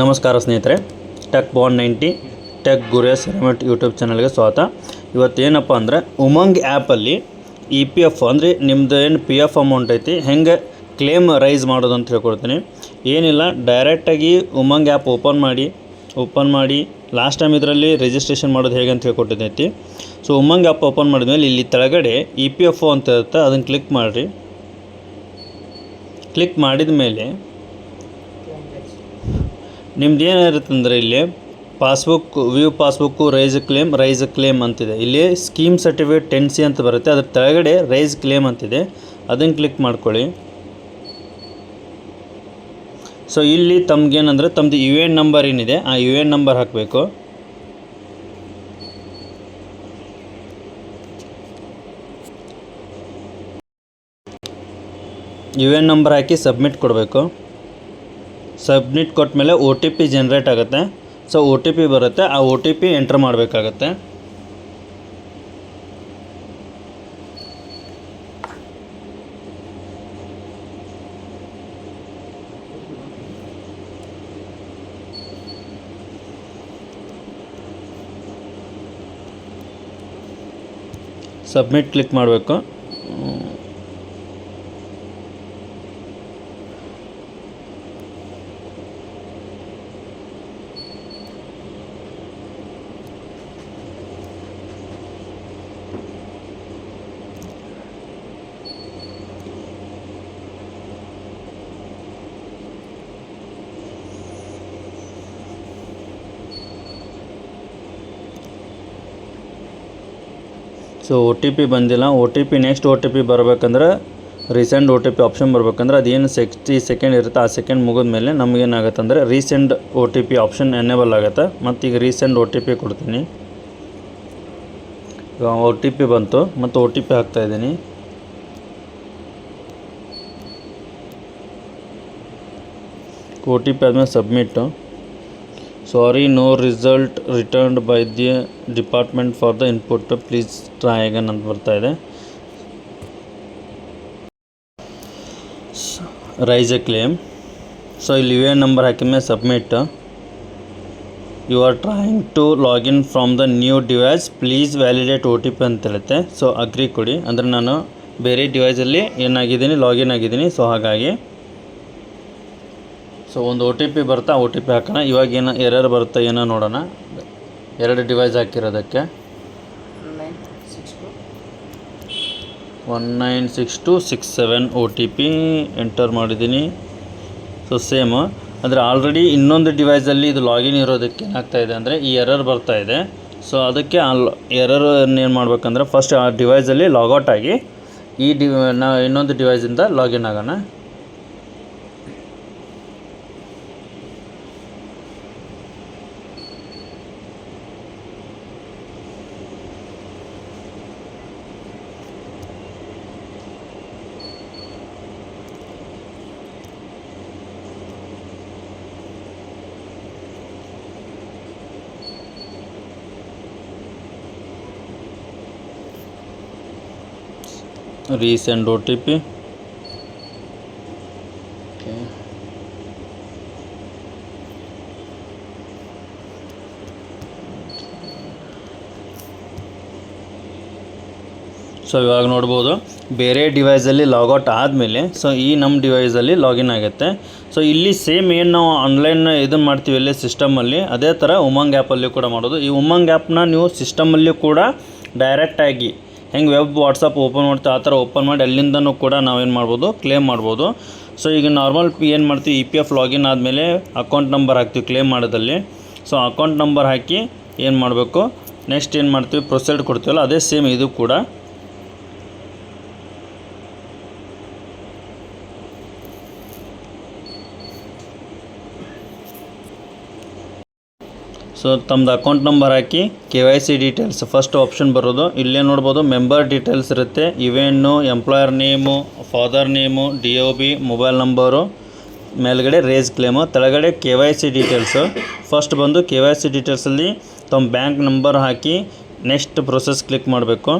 ನಮಸ್ಕಾರ ಸ್ನೇಹಿತರೆ ಟೆಕ್ ಬಾನ್ ನೈಂಟಿ ಟೆಕ್ ಗುರೇಸ್ ರೆಮಿಟ್ ಯೂಟ್ಯೂಬ್ ಚಾನಲ್ಗೆ ಸ್ವಾಗತ. ಇವತ್ತು ಏನಪ್ಪ ಅಂದರೆ ಉಮಂಗ್ ಆ್ಯಪಲ್ಲಿ ಇ ಪಿ ಎಫ್ ಅಂದರೆ ನಿಮ್ಮದು ಏನು ಪಿ ಎಫ್ ಅಮೌಂಟ್ ಐತಿ, ಹೆಂಗೆ ಕ್ಲೇಮ್ ರೈಸ್ ಮಾಡೋದು ಅಂತ ಹೇಳ್ಕೊಡ್ತೀನಿ. ಏನಿಲ್ಲ ಡೈರೆಕ್ಟಾಗಿ ಉಮಂಗ್ ಆ್ಯಪ್ ಓಪನ್ ಮಾಡಿ ಓಪನ್ ಮಾಡಿ ಲಾಸ್ಟ್ ಟೈಮ್ ಇದರಲ್ಲಿ ರಿಜಿಸ್ಟ್ರೇಷನ್ ಮಾಡೋದು ಹೇಗೆ ಅಂತ ಹೇಳ್ಕೊಟ್ಟಿದ್ದೈತಿ ಸೊ ಉಮಂಗ್ ಆ್ಯಪ್ ಓಪನ್ ಮಾಡಿದ್ಮೇಲೆ ಇಲ್ಲಿ ತೆಳಗಡೆ ಇ ಪಿ ಎಫ್ ಒ ಅಂತ ಇರುತ್ತೆ, ಅದನ್ನು ಕ್ಲಿಕ್ ಮಾಡಿರಿ. ಕ್ಲಿಕ್ ಮಾಡಿದ ಮೇಲೆ ನಿಮ್ದು ಅಂದರೆ ಇಲ್ಲಿ passbook, view passbook raise claim raise claim ಅಂತಿದೆ. ಇಲ್ಲಿ ಸ್ಕೀಮ್ ಸರ್ಟಿಫಿಕೇಟ್ ಟೆನ್ ಸಿ ಅಂತ ಬರುತ್ತೆ. ಅದ್ರ ಕೆಳಗಡೆ ರೈಸ್ ಕ್ಲೇಮ್ ಅಂತಿದೆ. ಅದನ್ನು ಕ್ಲಿಕ್ ಮಾಡ್ಕೊಳ್ಳಿ. ಸೊ ಇಲ್ಲಿ ತಮ್ಗೇನಂದರೆ ತಮ್ಮದು ಯು ಎನ್ ನಂಬರ್ ಏನಿದೆ, ಆ ಯು ಎನ್ ನಂಬರ್ ಹಾಕಬೇಕು. ಯು ಎನ್ ನಂಬರ್ ಹಾಕಿ ಸಬ್ಮಿಟ್ ಕೊಡಬೇಕು. ಸಬ್ಮಿಟ್ ಕೊಟ್ಮೇಲೆ ಒ ಟಿ ಪಿ ಜನ್ರೇಟ್ ಆಗುತ್ತೆ. ಸೊ ಒ ಟಿ ಪಿ ಬರುತ್ತೆ. ಆ ಒ ಟಿ ಪಿ ಎಂಟ್ರ್ ಮಾಡಬೇಕಾಗತ್ತೆ. ಸಬ್ಮಿಟ್ ಕ್ಲಿಕ್ ಮಾಡಬೇಕು. ಸೊ ಒ ಟಿ ಪಿ ಬಂದಿಲ್ಲ. O T P next O T P ಬರಬೇಕಂದ್ರೆ resend O T P option ಬರಬೇಕಂದ್ರೆ ಅದೇನು ಸಿಕ್ಸ್ಟಿ ಸೆಕೆಂಡ್ ಇರುತ್ತೆ, ಆ ಸೆಕೆಂಡ್ ಮುಗಿದ ಮೇಲೆ ನಮಗೇನಾಗುತ್ತೆ ಅಂದರೆ resend O T P option enable ಆಗುತ್ತೆ. ಮತ್ತು ಈಗ ರೀಸೆಂಟ್ ಒ ಟಿ ಪಿ ಕೊಡ್ತೀನಿ. ಒ ಟಿ ಪಿ ಬಂತು. ಮತ್ತು ಒ ಟಿ ಪಿ ಹಾಕ್ತಾಯಿದ್ದೀನಿ ಒ ಟಿ ಪಿ ಆದಮೇಲೆ submit sorry no result returned by the department for the input please try again ಅಂತ ಬರ್ತಾ ಇದೆ. ರೈಸ್ ಎ ಕ್ಲೇಮ್ ಸೊ ಇಲ್ಲಿ ಯು ಎ ನಂಬರ್ ಹಾಕಿದ್ಮೇಲೆ submit you are trying to login from the new device please validate O T P ಅಂತ ಹೇಳುತ್ತೆ. So agree ಕೊಡಿ. ಅಂದರೆ ನಾನು ಬೇರೆ ಡಿವೈಸಲ್ಲಿ ಏನಾಗಿದ್ದೀನಿ ಲಾಗಿನ್ ಆಗಿದ್ದೀನಿ. ಸೊ ಹಾಗಾಗಿ ಸೊ ಒಂದು ಒ ಟಿ ಪಿ ಬರ್ತಾ ಒ ಟಿ ಪಿ ಹಾಕೋಣ. ಇವಾಗ ಏನು ಎರರ್ ಬರುತ್ತೆ ಏನೋ ನೋಡೋಣ. ಎರಡು device ಹಾಕಿರೋದಕ್ಕೆ. One nine six two six seven O T P enter ಮಾಡಿದ್ದೀನಿ. ಸೊ ಸೇಮ್ ಅಂದರೆ ಆಲ್ರೆಡಿ ಇನ್ನೊಂದು ಡಿವೈಸಲ್ಲಿ ಇದು ಲಾಗಿನ್ ಇರೋದಕ್ಕೆ ಏನಾಗ್ತಾ ಇದೆ ಅಂದರೆ ಈ ಎರರ್ ಬರ್ತಾ ಇದೆ. ಸೊ ಅದಕ್ಕೆ ಆ ಏನು ಮಾಡ್ಬೇಕಂದ್ರೆ ಫಸ್ಟ್ ಆ ಡಿವೈಸಲ್ಲಿ ಲಾಗೌಟ್ ಆಗಿ ಈ ಡಿ ನಾವು ಇನ್ನೊಂದು ಡಿವೈಸಿಂದ ಲಾಗಿನ್ ಆಗೋಣ. Resend OTP. Okay. ಸೊ ಇವಾಗ ನೋಡ್ಬೋದು ಬೇರೆ ಡಿವೈಸಲ್ಲಿ ಲಾಗೌಟ್ ಆದಮೇಲೆ ಸೊ ಈ ನಮ್ಮ ಡಿವೈಸಲ್ಲಿ ಲಾಗಿನ್ ಆಗುತ್ತೆ ಸೊ ಇಲ್ಲಿ ಸೇಮ್ ಏನು ನಾವು ಆನ್ಲೈನ್ ಇದನ್ನು ಮಾಡ್ತೀವಿ ಇಲ್ಲಿ ಸಿಸ್ಟಮಲ್ಲಿ ಅದೇ ಥರ ಉಮಂಗ್ ಆ್ಯಪಲ್ಲಿ ಕೂಡ ಮಾಡೋದು ಈ ಉಮಂಗ್ ಆ್ಯಪ್ನ ನೀವು ಸಿಸ್ಟಮಲ್ಲಿ ಕೂಡ ಡೈರೆಕ್ಟಾಗಿ ಹೆಂಗೆ ವೆಬ್ ವಾಟ್ಸಪ್ ಓಪನ್ ಮಾಡ್ತೀವಿ, ಆ ಥರ ಓಪನ್ ಮಾಡಿ ಅಲ್ಲಿಂದನೂ ಕೂಡ ನಾವೇನು ಮಾಡ್ಬೋದು ಕ್ಲೇಮ್ ಮಾಡ್ಬೋದು. ಸೊ ಈಗ ನಾರ್ಮಲ್ ಏನು ಮಾಡ್ತೀವಿ ಇ ಪಿ ಎಫ್ ಲಾಗಿನ್ ಆದಮೇಲೆ ಅಕೌಂಟ್ ನಂಬರ್ ಹಾಕ್ತೀವಿ ಕ್ಲೇಮ್ ಮಾಡೋದಲ್ಲಿ ಸೊ ಅಕೌಂಟ್ ನಂಬರ್ ಹಾಕಿ ಏನು ಮಾಡಬೇಕು ನೆಕ್ಸ್ಟ್ ಏನು ಮಾಡ್ತೀವಿ ಪ್ರೊಸೆಡ್ ಕೊಡ್ತೀವಲ್ಲ, ಅದೇ ಸೇಮ್ ಇದು ಕೂಡ. ಸೊ ತಮ್ಮದು ಅಕೌಂಟ್ ನಂಬರ್ ಹಾಕಿ K Y C details first option ಬರೋದು. ಇಲ್ಲೇ ನೋಡ್ಬೋದು ಮೆಂಬರ್ ಡೀಟೇಲ್ಸ್ ಇರುತ್ತೆ. ಇವೆನ್ನು employer name father name D O B mobile number ಮೇಲ್ಗಡೆ ರೇಸ್ ಕ್ಲೇಮು ತೆಳಗಡೆ K Y C details first ಬಂದು ಕೆ ವೈ ಸಿ ಡೀಟೇಲ್ಸಲ್ಲಿ ತಮ್ಮ ಬ್ಯಾಂಕ್ ನಂಬರ್ ಹಾಕಿ ನೆಕ್ಸ್ಟ್ ಪ್ರೊಸೆಸ್ ಕ್ಲಿಕ್ ಮಾಡಬೇಕು.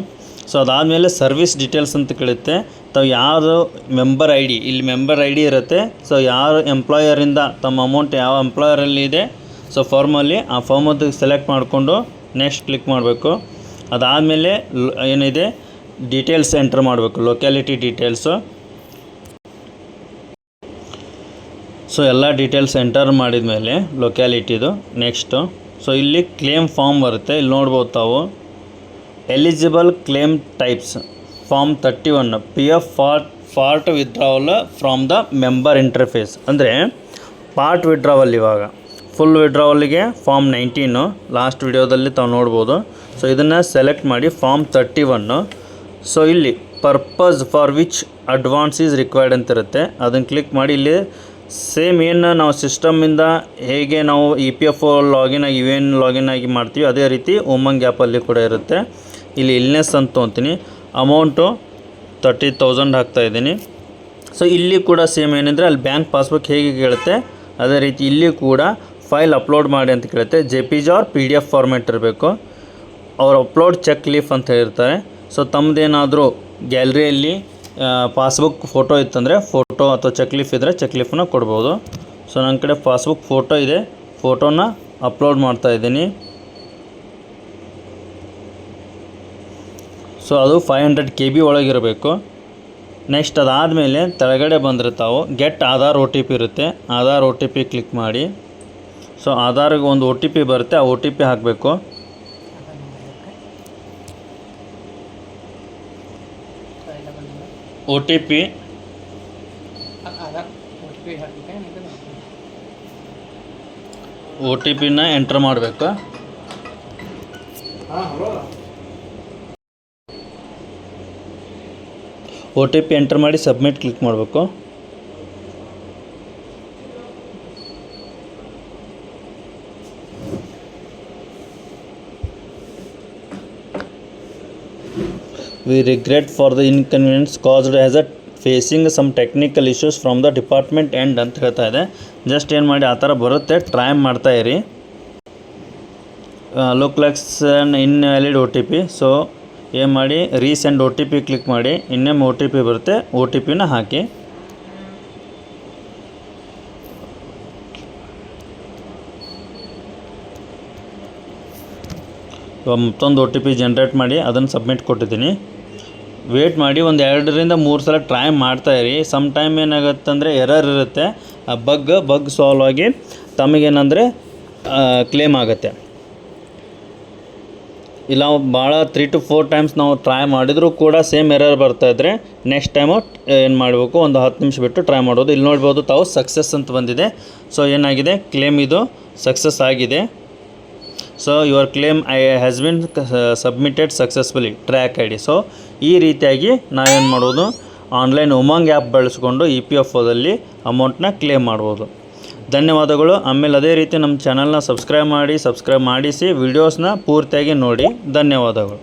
ಸೊ ಅದಾದಮೇಲೆ ಸರ್ವಿಸ್ ಡೀಟೇಲ್ಸ್ ಅಂತ ಕೇಳುತ್ತೆ. ತಾವು ಯಾರು ಮೆಂಬರ್ ಐ ಡಿ ಇಲ್ಲಿ ಮೆಂಬರ್ ಐ ಡಿ ಇರುತ್ತೆ. ಸೊ ಯಾರು ಎಂಪ್ಲಾಯರಿಂದ ತಮ್ಮ ಅಮೌಂಟ್ ಯಾವ ಎಂಪ್ಲಾಯರಲ್ಲಿ ಇದೆ ಸೊ ಫಾರ್ಮಲ್ಲಿ ಆ ಫಾರ್ಮದ್ದು ಸೆಲೆಕ್ಟ್ ಮಾಡಿಕೊಂಡು ನೆಕ್ಸ್ಟ್ ಕ್ಲಿಕ್ ಮಾಡಬೇಕು. ಅದಾದಮೇಲೆ ಏನಿದೆ? ಡೀಟೇಲ್ಸ್ ಎಂಟರ್ ಮಾಡಬೇಕು ಲೊಕ್ಯಾಲಿಟಿ ಡೀಟೇಲ್ಸು ಸೊ ಎಲ್ಲ ಡೀಟೇಲ್ಸ್ ಎಂಟರ್ ಮಾಡಿದ ಮೇಲೆ ಲೊಕ್ಯಾಲಿಟಿದು ನೆಕ್ಸ್ಟು ಸೊ ಇಲ್ಲಿ ಕ್ಲೇಮ್ ಫಾರ್ಮ್ ಬರುತ್ತೆ. ಇಲ್ಲಿ ನೋಡ್ಬೋದು ತಾವು. Eligible claim types form thirty one P F part part withdrawal from the member interface ಅಂದರೆ ಪಾರ್ಟ್ ವಿಡ್ರಾವಲ್ ಇವಾಗ. ಫುಲ್ ವಿಡ್ರಾವಲ್ಲಿಗೆ ಫಾರ್ಮ್ ನೈನ್ಟೀನು ಲಾಸ್ಟ್ ವಿಡಿಯೋದಲ್ಲಿ ತಾವು ನೋಡ್ಬೋದು. ಸೊ ಇದನ್ನು ಸೆಲೆಕ್ಟ್ ಮಾಡಿ ಫಾರ್ಮ್ ತರ್ಟಿ ಒನ್ನು ಸೊ ಇಲ್ಲಿ purpose for which advance is required ಅಂತ ಇರುತ್ತೆ ಅದನ್ನು ಕ್ಲಿಕ್ ಮಾಡಿ ಇಲ್ಲಿ ಸೇಮ್ ಏನು ನಾವು ಸಿಸ್ಟಮಿಂದ ಹೇಗೆ ನಾವು ಇ ಪಿ ಎಫ್ ಲಾಗಿನ್ ಆಗಿ ಇವೇನು ಲಾಗಿನ್ ಆಗಿ ಮಾಡ್ತೀವಿ, ಅದೇ ರೀತಿ ಉಮಂಗ್ ಆ್ಯಪಲ್ಲಿ ಕೂಡ ಇರುತ್ತೆ. ಇಲ್ಲಿ ಇಲ್ನೆಸ್ ಅಂತ ತೊಗೊತೀನಿ ಅಮೌಂಟು ತರ್ಟಿ ತೌಸಂಡ್ ಹಾಕ್ತಾಯಿದ್ದೀನಿ ಸೊ ಇಲ್ಲಿ ಕೂಡ ಸೇಮ್ ಏನಂದರೆ ಅಲ್ಲಿ ಬ್ಯಾಂಕ್ ಪಾಸ್ಬುಕ್ ಹೇಗೆ ಕೇಳುತ್ತೆ, ಅದೇ ರೀತಿ ಇಲ್ಲಿ ಕೂಡ ಫೈಲ್ ಅಪ್ಲೋಡ್ ಮಾಡಿ ಅಂತ ಕೇಳುತ್ತೆ. J P G R P D F format ಇರಬೇಕು. ಅವ್ರು ಅಪ್ಲೋಡ್ ಚೆಕ್ ಲೀಫ್ ಅಂತ ಹೇಳಿರ್ತಾರೆ. ಸೊ ತಮ್ಮದೇನಾದರೂ ಗ್ಯಾಲರಿಯಲ್ಲಿ ಪಾಸ್ಬುಕ್ ಫೋಟೋ ಇತ್ತಂದರೆ ಫೋಟೋ ಅಥವಾ ಚೆಕ್ ಲೀಫ್ ಇದ್ದರೆ ಚೆಕ್ ಲೀಫನ್ನ ಕೊಡ್ಬೋದು. ಸೊ ನನ್ನ ಕಡೆ ಪಾಸ್ಬುಕ್ ಫೋಟೋ ಇದೆ. ಫೋಟೋನ ಅಪ್ಲೋಡ್ ಮಾಡ್ತಾ ಇದ್ದೀನಿ. ಸೊ ಅದು ಫೈವ್ ಹಂಡ್ರೆಡ್ ಕೆ ಬಿ ಒಳಗಿರಬೇಕು. ನೆಕ್ಸ್ಟ್ ಅದಾದಮೇಲೆ ತೆಳಗಡೆ ಬಂದರೆ ತಾವು get Aadhaar O T P ಇರುತ್ತೆ. Aadhaar O T P click ಮಾಡಿ. ಸೊ ಆಧಾರ್ಗೆ ಒಂದು ಒ ಟಿ ಪಿ ಬರುತ್ತೆ, ಆ ಒ ಟಿ ಪಿ ಹಾಕಬೇಕು. O T P O T ಪಿನ ಎಂಟ್ರ್ ಮಾಡಬೇಕು. ಒ ಟಿ ಪಿ ಎಂಟ್ರ್ ಮಾಡಿ ಸಬ್ಮಿಟ್ ಕ್ಲಿಕ್ ಮಾಡಬೇಕು. We regret for the inconvenience caused as a facing some technical issues from the department end ಅಂತ ಹೇಳ್ತಾ ಇದೆ. Just ಏನು ಮಾಡಿ, ಆ ಥರ ಬರುತ್ತೆ. ಟ್ರೈ ಮಾಡ್ತಾ ಇರಿ. Look in valid O T P so ಏನು ಮಾಡಿ resend O T P click ಮಾಡಿ. ಇನ್ನೇಮ್ ಒ ಟಿ ಪಿ ಬರುತ್ತೆ. ಒ ಟಿ ಪಿನ ಹಾಕಿ. ಮತ್ತೊಂದು ಒ ಟಿ ಪಿ ಜನ್ರೇಟ್ ಮಾಡಿ ಅದನ್ನು ಸಬ್ಮಿಟ್ ಕೊಟ್ಟಿದ್ದೀನಿ. ವೇಟ್ ಮಾಡಿ ಒಂದು ಎರಡರಿಂದ ಮೂರು ಸಲ ಟ್ರೈ ಮಾಡ್ತಾಯಿರಿ ಸಮ್ ಟೈಮ್ ಏನಾಗುತ್ತೆ ಅಂದರೆ ಎರರ್ ಇರುತ್ತೆ. ಆ ಬಗ್ ಬಗ್ ಸಾಲ್ವ್ ಆಗಿ ತಮಗೇನಂದರೆ ಕ್ಲೇಮ್ ಆಗುತ್ತೆ. ಇಲ್ಲ ಭಾಳ ತ್ರೀ ಟು ಫೋರ್ ಟೈಮ್ಸ್ ನಾವು ಟ್ರೈ ಮಾಡಿದರೂ ಕೂಡ ಸೇಮ್ ಎರರ್ ಬರ್ತಾಯಿದ್ರೆ ನೆಕ್ಸ್ಟ್ ಟೈಮು ಏನು ಮಾಡಬೇಕು? ಒಂದು ಹತ್ತು ನಿಮಿಷ ಬಿಟ್ಟು ಟ್ರೈ ಮಾಡೋದು. ಇಲ್ಲಿ ನೋಡ್ಬೋದು ತಾವು ಸಕ್ಸಸ್ ಅಂತ ಬಂದಿದೆ. ಸೊ ಏನಾಗಿದೆ? ಕ್ಲೇಮ್ ಇದು ಸಕ್ಸಸ್ ಆಗಿದೆ. So your claim I has been submitted successfully track I D so ಈ ರೀತಿಯಾಗಿ ನಾವೇನು ಮಾಡ್ಬೋದು ಆನ್ಲೈನ್ ಉಮಂಗ್ ಆ್ಯಪ್ ಬಳಸ್ಕೊಂಡು ಇ ಪಿ ಎಫ್ ಒದಲ್ಲಿ ಅಮೌಂಟ್ನ ಕ್ಲೇಮ್ ಮಾಡ್ಬೋದು. ಧನ್ಯವಾದಗಳು. ಆಮೇಲೆ ಅದೇ ರೀತಿ ನಮ್ಮ ಚಾನಲ್ನ ಸಬ್ಸ್ಕ್ರೈಬ್ ಮಾಡಿ ಸಬ್ಸ್ಕ್ರೈಬ್ ಮಾಡಿಸಿ ವಿಡಿಯೋಸ್ನ ಪೂರ್ತಿಯಾಗಿ ನೋಡಿ. ಧನ್ಯವಾದಗಳು.